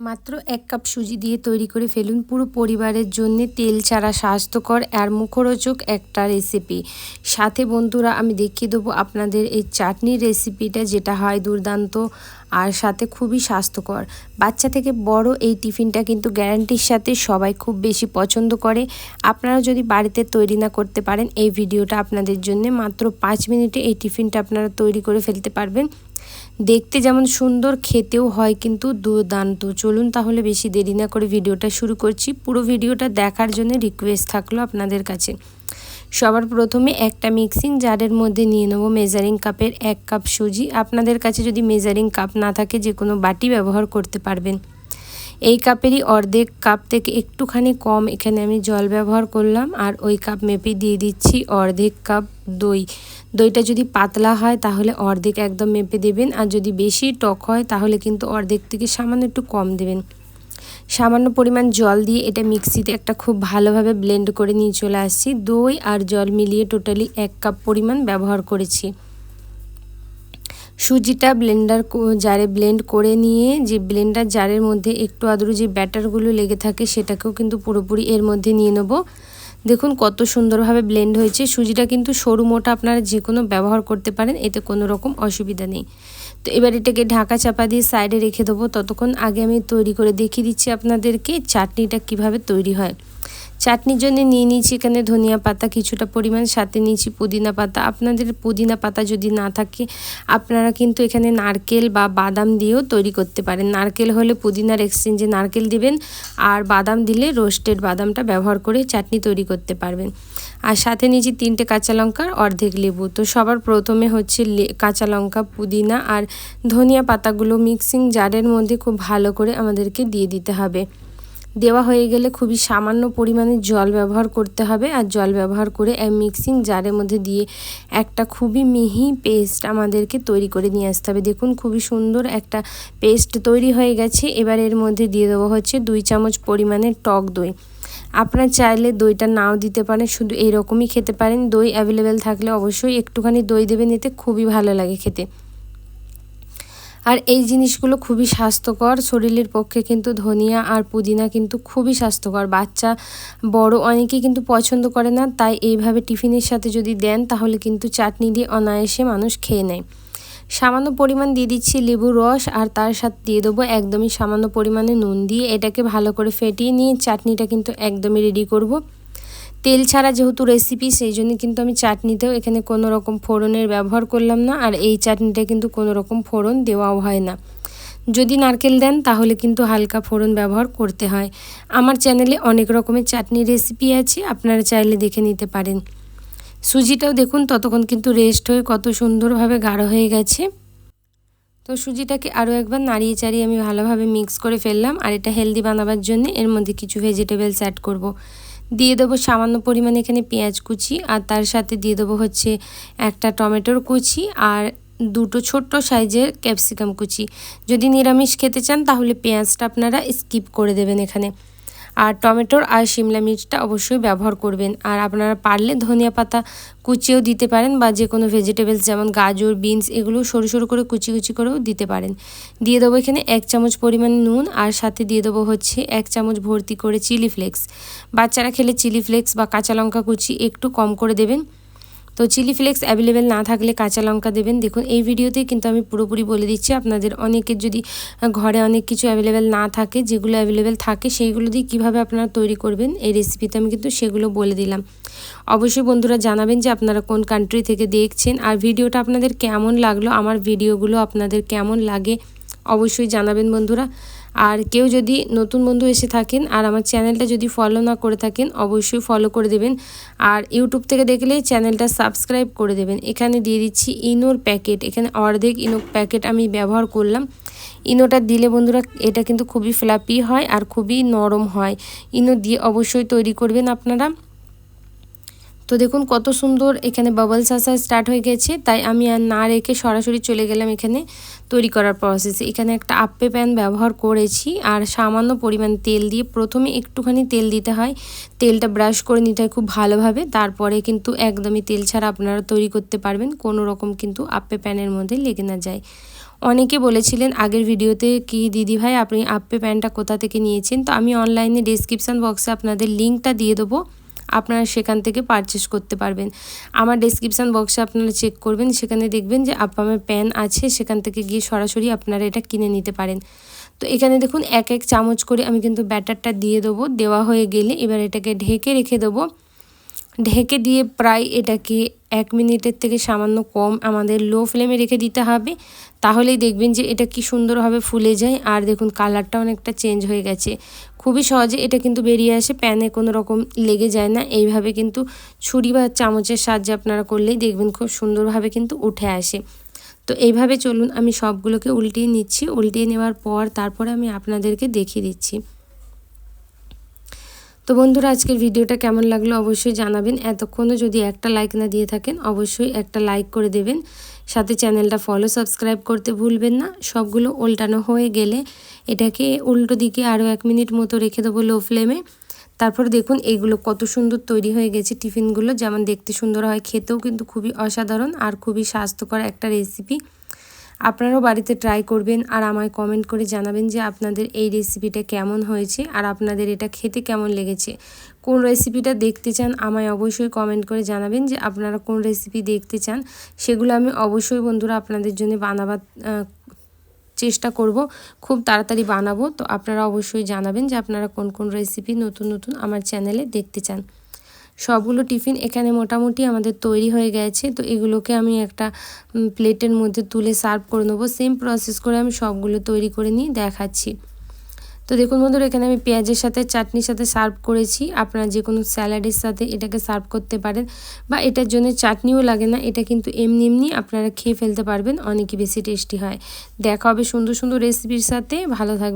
মাত্র এক কাপ সুজি দিয়ে তৈরি করে ফেলুন। পুরো পরিবারের জন্য তেল ছাড়া স্বাস্থ্যকর আর মুখরোচক একটা রেসিপি সাথে বন্ধুরা, আমি দেখিয়ে দেবো আপনাদের এই চাটনির রেসিপিটা যেটা হয় দুর্দান্ত আর সাথে খুবই স্বাস্থ্যকর। বাচ্চা থেকে বড় এই টিফিনটা কিন্তু গ্যারান্টির সাথে সবাই খুব বেশি পছন্দ করে। আপনারা যদি বাড়িতে তৈরি না করতে পারেন, এই ভিডিওটা আপনাদের জন্য মাত্র পাঁচ মিনিটে এই টিফিনটা আপনারা তৈরি করে ফেলতে পারবেন। দেখতে যেমন সুন্দর, খেতেও হয় কিন্তু দুর্দান্ত। চলুন তাহলে বেশি দেরি না করে ভিডিওটা শুরু করছি। পুরো ভিডিওটা দেখার জন্য রিকোয়েস্ট থাকল আপনাদের কাছে। সবার প্রথমে একটা মিক্সিং জারের মধ্যে নিয়ে নেব মেজারিং কাপের এক কাপ সুজি। আপনাদের কাছে যদি মেজারিং কাপ না থাকে যে কোনো বাটি ব্যবহার করতে পারবেন। এই কাপেরই অর্ধেক কাপ থেকে একটুখানি কম এখানে আমি জল ব্যবহার করলাম, আর ওই কাপ মেপে দিয়ে দিচ্ছি অর্ধেক কাপ দই। দইটা যদি পাতলা হয় তাহলে অর্ধেক একদম মেপে দেবেন, আর যদি বেশি টক হয় তাহলে কিন্তু অর্ধেক থেকে সামান্য একটু কম দেবেন। সামান্য পরিমাণ জল দিয়ে এটা মিক্সিতে একটা খুব ভালোভাবে ব্লেন্ড করে নিয়ে চলে আসছি। দই আর জল মিলিয়ে টোটালি এক কাপ পরিমাণ ব্যবহার করেছি। সুজিটা ব্লেন্ডার জারে ব্লেন্ড করে নিয়ে যে ব্লেন্ডার জারের মধ্যে একটু আদরু যে ব্যাটারগুলো লেগে থাকে সেটাকেও কিন্তু পুরোপুরি এর মধ্যে নিয়ে নেব। দেখুন কত সুন্দরভাবে ব্লেন্ড হয়েছে। সুজিটা কিন্তু সরু মোটা আপনারা যে কোনো ব্যবহার করতে পারেন, এতে কোনো রকম অসুবিধা নেই। তো এবার এটাকে ঢাকা চাপা দিয়ে সাইডে রেখে দেবো। ততক্ষণ আগে আমি তৈরি করে দেখিয়ে দিচ্ছি আপনাদেরকে চাটনিটা কীভাবে তৈরি হয়। চাটনির জন্য নিয়ে নিয়েছি এখানে ধনিয়া পাতা, কিছুটা পরিমাণ, সাথে নিয়েছি পুদিনা পাতা। আপনাদের পুদিনা পাতা যদি না থাকে, আপনারা কিন্তু এখানে নারকেল বা বাদাম দিয়েও তৈরি করতে পারেন। নারকেল হলে পুদিনার এক্সচেঞ্জে নারকেল দিবেন, আর বাদাম দিলে রোস্টেড বাদামটা ব্যবহার করে চাটনি তৈরি করতে পারবেন। আর সাথে নিয়েছি তিনটে কাঁচা লঙ্কার অর্ধেক লেবু। তো সবার প্রথমে হচ্ছে কাঁচা লঙ্কা, পুদিনা আর ধনিয়া পাতাগুলো মিক্সিং জারের মধ্যে খুব ভালো করে আমাদেরকে দিয়ে দিতে হবে। দেওয়া হয়ে গেলে খুবই সামান্য পরিমাণে জল ব্যবহার করতে হবে আর জল ব্যবহার করে মিক্সিং জারের মধ্যে দিয়ে একটা খুবই মিহি পেস্ট আমাদেরকে তৈরি করে নিয়ে আসতে হবে। দেখুন খুবই সুন্দর একটা পেস্ট তৈরি হয়ে গেছে। এবার এর মধ্যে দিয়ে দেওয়া হচ্ছে দুই চামচ পরিমাণে টক দই। আপনার চাইলে দইটা নাও দিতে পারেন, শুধু এইরকমই খেতে পারেন। দই অ্যাভেলেবেল থাকলে অবশ্যই একটুখানি দই দেবেন, এতে খুবই ভালো লাগে খেতে। আর এই জিনিসগুলো খুবই স্বাস্থ্যকর। শরীরের পক্ষে কিন্তু ধনিয়া আর পুদিনা কিন্তু খুবই স্বাস্থ্যকর। বাচ্চা, বড় অনেকেই কিন্তু পছন্দ করে না, তাই এইভাবে টিফিনের সাথে যদি দেন, তাহলে কিন্তু চাটনি দিয়ে অনায়াসে মানুষ খেয়ে নেয়। সামান্য পরিমাণ দিয়ে দিচ্ছি লেবুর রস আর তার সাথে দিয়ে দেবো একদমই সামান্য পরিমাণে নুন দিয়ে এটাকে ভালো করে ফেটিয়ে নিয়ে চাটনিটা কিন্তু একদমই রেডি করব। তেল ছাড়া যেহেতু রেসিপি সেই জন্য কিন্তু আমি চাটনিতেও এখানে কোনো রকম ফোড়নের ব্যবহার করলাম না, আর এই চাটনিটা কিন্তু কোনো রকম ফোড়ন দেওয়াও হয় না। যদি নারকেল দেন, তাহলে কিন্তু হালকা ফোড়ন ব্যবহার করতে হয়। আমার চ্যানেলে অনেক রকমের চাটনি রেসিপি আছে, আপনারা চাইলে দেখে নিতে পারেন। সুজিটাও দেখুন, ততক্ষণ কিন্তু রেস্ট হয়ে কত সুন্দরভাবে গাঢ় হয়ে গেছে। তো সুজিটাকে আরও একবার নাড়িয়ে চাড়িয়ে আমি ভালোভাবে মিক্স করে ফেললাম, আর এটা হেলদি বানাবার জন্য এর মধ্যে কিছু ভেজিটেবলস অ্যাড করব। দিয়ে দেবো সামান্য পরিমাণে এখানে পেঁয়াজ কুচি, আর তার সাথে দিয়ে দেবো হচ্ছে একটা টমেটোর কুচি আর দুটো ছোট্ট সাইজের ক্যাপসিকাম কুচি। যদি নিরামিষ খেতে চান তাহলে পেঁয়াজটা আপনারা স্কিপ করে দেবেন এখানে। আর টমেটোর আর শিমলা মির্চটা অবশ্যই ব্যবহার করবেন। আর আপনারা পারলে ধনিয়া পাতা কুচিও দিতে পারেন বা যে কোনো ভেজিটেবলস যেমন গাজর বিনস এগুলো সরু সরু করে কুচি কুচি করেও দিতে পারেন। দিয়ে দেবো এখানে এক চামচ পরিমাণ নুন আর সাথে দিয়ে দেবো হচ্ছে এক চামচ ভর্তি করে চিলি ফ্লেক্স বাচ্চারা খেলে চিলি ফ্লেক্স বা কাঁচা লঙ্কা কুচি একটু কম করে দেবেন। তো চিলি ফ্লেক্স অ্যাভেলেবেল না থাকলে কাঁচা লঙ্কা দেবেন। দেখুন, এই ভিডিওতে কিন্তু আমি পুরোপুরি বলে দিচ্ছি, আপনাদের অনেকের যদি ঘরে অনেক কিছু অ্যাভেলেবেল না থাকে, যেগুলো অ্যাভেলেবেল থাকে, সেইগুলো দিয়ে কীভাবে আপনারা তৈরি করবেন, এই রেসিপিতে আমি কিন্তু সেগুলো বলে দিলাম। অবশ্যই বন্ধুরা জানাবেন যে আপনারা কোন কান্ট্রি থেকে দেখছেন, আর ভিডিওটা আপনাদের কেমন লাগল, আমার ভিডিওগুলো আপনাদের কেমন লাগে, অবশ্যই জানাবেন বন্ধুরা। আর কেউ যদি নতুন বন্ধু এসে থাকেন আর আমার চ্যানেলটা যদি ফলো না করে থাকেন, অবশ্যই ফলো করে দেবেন। আর ইউটিউব থেকে দেখলে চ্যানেলটা সাবস্ক্রাইব করে দেবেন। এখানে দিয়ে দিচ্ছি ইনোর প্যাকেট এখানে অর্ধেক ইনো প্যাকেট আমি ব্যবহার করলাম। ইনোটা দিলে বন্ধুরা এটা কিন্তু খুবই ফ্ল্যাপি হয় আর খুবই নরম হয়। ইনো দিয়ে অবশ্যই তৈরি করবেন আপনারা। তো দেখুন কত সুন্দর এখানে বাবলস আসা স্টার্ট হয়ে গেছে। তাই আমি আর না রেখে সরাসরি চলে গেলাম এখানে তৈরি করার প্রসেসে এখানে একটা আপ্পে প্যান ব্যবহার করেছি আর সামান্য পরিমাণ তেল দিয়ে প্রথমে একটুখানি তেল দিতে হয়। তেলটা ব্রাশ করে নিতে হয় খুব ভালোভাবে। তারপরে কিন্তু একদমই তেল ছাড়া আপনারা তৈরি করতে পারবেন। কোনো রকম কিন্তু আপ্পে প্যানের মধ্যে লেগে না যায়। অনেকে বলেছিলেন আগের ভিডিওতে কি, দিদি ভাই, আপনি আপে প্যানটা কোথা থেকে নিয়েছেন? তো আমি অনলাইনে ডিসক্রিপশান বক্সে আপনাদের লিঙ্কটা দিয়ে দেবো। আপনারা সেখান থেকে পারচেস করতে পারবেন। আমার ডেসক্রিপশান বক্সে আপনারা চেক করবেন, সেখানে দেখবেন যে আপামের প্যান আছে, সেখান থেকে গিয়ে সরাসরি আপনারা এটা কিনে নিতে পারেন। তো এখানে দেখুন এক এক চামচ করে আমি কিন্তু ব্যাটারটা দিয়ে দেবো। দেওয়া হয়ে গেলে এবার এটাকে ঢেকে রেখে দেবো। ঢেকে দিয়ে প্রায় এটাকে এক মিনিটের থেকে সামান্য কম আমাদের লো ফ্লেমে রেখে দিতে হবে। তাহলেই দেখবেন যে এটা কি সুন্দরভাবে ফুলে যায়। আর দেখুন, কালারটা অনেকটা চেঞ্জ হয়ে গেছে। খুবই সহজে এটা কিন্তু বেরিয়ে আসে, প্যানে কোনো রকম লেগে যায় না। এইভাবে কিন্তু ছুরি বা চামচের সাহায্যে আপনারা করলেই দেখবেন খুব সুন্দরভাবে কিন্তু উঠে আসে। তো এইভাবে চলুন, আমি সবগুলোকে উল্টিয়ে নিচ্ছি। উল্টিয়ে নেওয়ার পর তারপরে আমি আপনাদেরকে দেখিয়ে দিচ্ছি। তো বন্ধুরা, আজকের ভিডিওটা কেমন লাগল অবশ্যই জানাবেন। এতক্ষণও যদি একটা লাইক না দিয়ে থাকেন, অবশ্যই একটা লাইক করে দেবেন। সাথে চ্যানেলটা ফলো সাবস্ক্রাইব করতে ভুলবেন না। সবগুলো উল্টানো হয়ে গেলে এটাকে উল্টো দিকে আরও এক মিনিট মতো রেখে দেবো লো ফ্লেমে তারপর দেখুন এইগুলো কত সুন্দর তৈরি হয়ে গেছে টিফিনগুলো। যেমন দেখতে সুন্দর হয়, খেতেও কিন্তু খুবই অসাধারণ আর খুবই স্বাস্থ্যকর একটা রেসিপি আপনারাও বাড়িতে ট্রাই করবেন আর আমায় কমেন্ট করে জানাবেন যে আপনাদের এই রেসিপিটা কেমন হয়েছে আর আপনাদের এটা খেতে কেমন লেগেছে। কোন রেসিপিটা দেখতে চান আমায় অবশ্যই কমেন্ট করে জানাবেন যে আপনারা কোন রেসিপি দেখতে চান, সেগুলো আমি অবশ্যই বন্ধুরা আপনাদের জন্য বানাবার চেষ্টা করব। খুব তাড়াতাড়ি বানাবো। তো আপনারা অবশ্যই জানাবেন যে আপনারা কোন কোন রেসিপি নতুন নতুন আমার চ্যানেলে দেখতে চান। সবগুলো টিফিন এখানে মোটামুটি আমাদের তৈরি হয়ে গেছে। তো এগুলোকে আমি একটা প্লেটের মধ্যে তুলে সার্ভ করে নেব। সেম প্রসেস করে আমি সবগুলো তৈরি করে নিয়ে দেখাচ্ছি। তো দেখুন বন্ধুরা, এখানে আমি পেঁয়াজের সাথে, চাটনির সাথে সার্ভ করেছি। আপনারা যে কোনো স্যালাডের সাথে এটাকে সার্ভ করতে পারেন। বা এটার জন্য চাটনিও লাগে না, এটা কিন্তু এমনি এমনি আপনারা খেয়ে ফেলতে পারবেন, অনেকই বেশি টেস্টি হয়। দেখা হবে সুন্দর সুন্দর রেসিপির সাথে। ভালো থাকবে